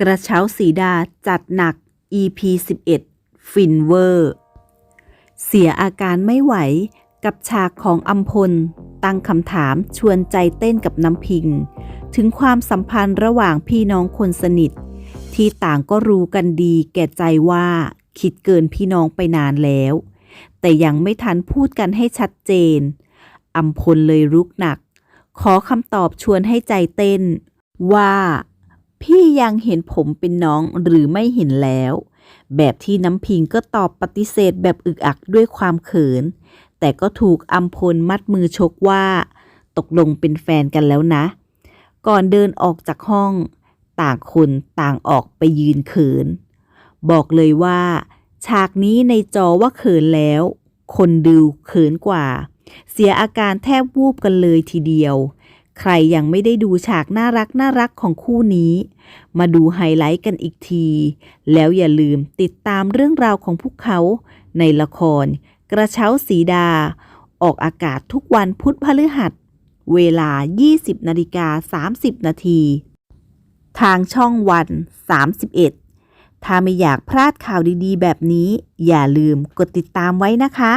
กระเช้าสีดาจัดหนัก EP 11 ฟินเวอร์ เสียอาการไม่ไหวกับฉากของอัมพล ตั้งคำถามชวนใจเต้นกับน้ำพิง ถึงความสัมพันธ์ระหว่างพี่น้องคนสนิท ที่ต่างก็รู้กันดีแก่ใจว่าคิดเกินพี่น้องไปนานแล้ว แต่ยังไม่ทันพูดกันให้ชัดเจนอัมพลเลยรุกหนัก ขอคำตอบชวนให้ใจเต้น ว่า พี่ยังเห็นผมเป็นน้องหรือไม่เห็นแล้ว แบบที่น้ำพิงก็ตอบปฏิเสธแบบอึกอักด้วยความเขิน แต่ก็ถูกอัมพลมัดมือชกว่า ตกลงเป็นแฟนกันแล้วนะ ก่อนเดินออกจากห้อง ต่างคนต่างออกไปยืนเขิน บอกเลยว่า ฉากนี้ในจอว่าเขินแล้ว คนดูเขินกว่า เสียอาการแทบวูบกันเลยทีเดียว ใครยังไม่ได้ดูฉากน่ารักน่ารักของคู่นี้ มาดูไฮไลท์กันอีกที แล้วอย่าลืมติดตามเรื่องราวของพวกเขา ในละคร กระเช้าสีดา ออกอากาศทุกวันพุธพฤหัส เวลา 20นาฬิกา30 นาทีทางช่องวัน 31 ถ้าไม่อยากพลาดข่าวดีๆ แบบนี้ อย่าลืมกดติดตามไว้นะคะ